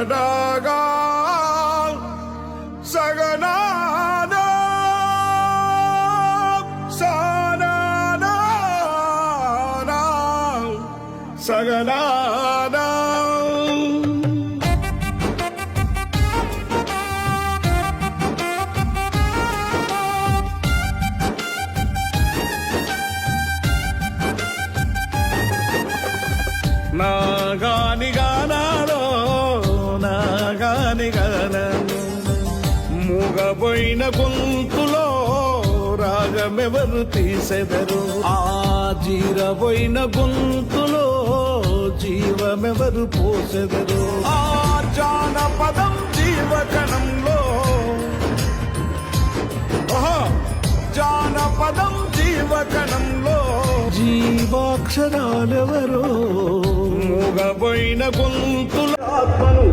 சகடாகா சகனா சகநாதா நாகானிகானா నాగాని మూగబోయిన గొంతులో రాగమెవరు తీసెదరు? ఆ జీరబోయిన గొంతులో జీవమెవరు పోసెదరు? ఆ జానపదం జీవకణంలో జానపదం జీవకణంలో జీవాక్షరాలెవరో? మూగబోయిన గొంతుల ఆత్మను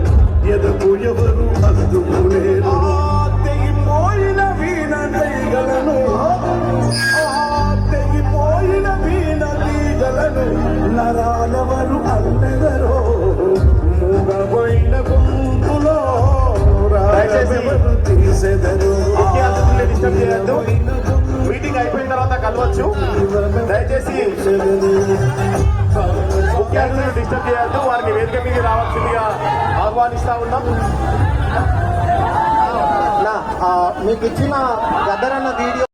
డిస్టర్బ్ చేయొద్దు. మీటింగ్ అయిపోయిన తర్వాత కలవచ్చు. దయచేసి ముఖ్య అతిథులను డిస్టర్బ్ చేయొద్దు. వారిని వేదిక మీద రావాల్సిందిగా ఆహ్వానిస్తా ఉన్నాం. మీకు ఇచ్చిన గద్దరన్న వీడియో